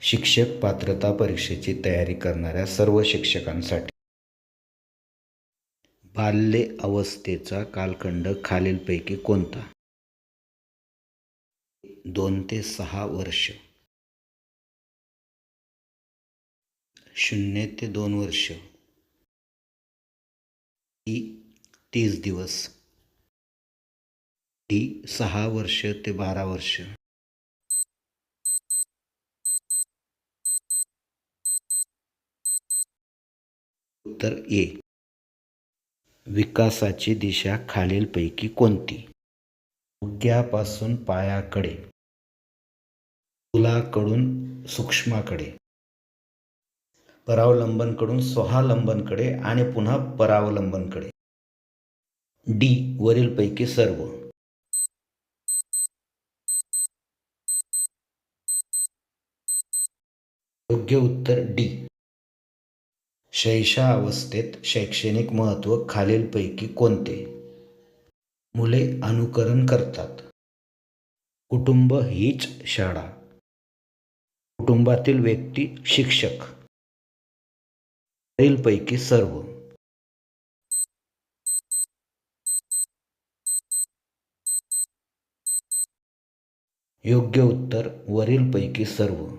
शिक्षक पात्रता परीक्षेची तयारी करणाऱ्या सर्व शिक्षकांसाठी. बाल्य अवस्थेचा कालखंड खालीलपैकी कोणता? दोन ते सहा वर्ष. शून्य ते दोन वर्ष. टी तीस दिवस. डी सहा वर्ष ते बारा वर्ष. उत्तर ए. विकासाची दिशा खालीलपैकी कोणती? उग्यापासून पायाकडे. स्थूलाकडून सूक्ष्माकडे. परावलंबनकडून स्वावलंबनकडे आणि पुन्हा परावलंबनकडे. डी. वरीलपैकी सर्व. योग्य उत्तर डी. शैशावस्थेत शैक्षणिक महत्त्व खालीलपैकी कोणते? मुले अनुकरण करतात. कुटुंब हीच शाळा. कुटुंबातील व्यक्ती शिक्षक. वरीलपैकी सर्व. योग्य उत्तर वरीलपैकी सर्व.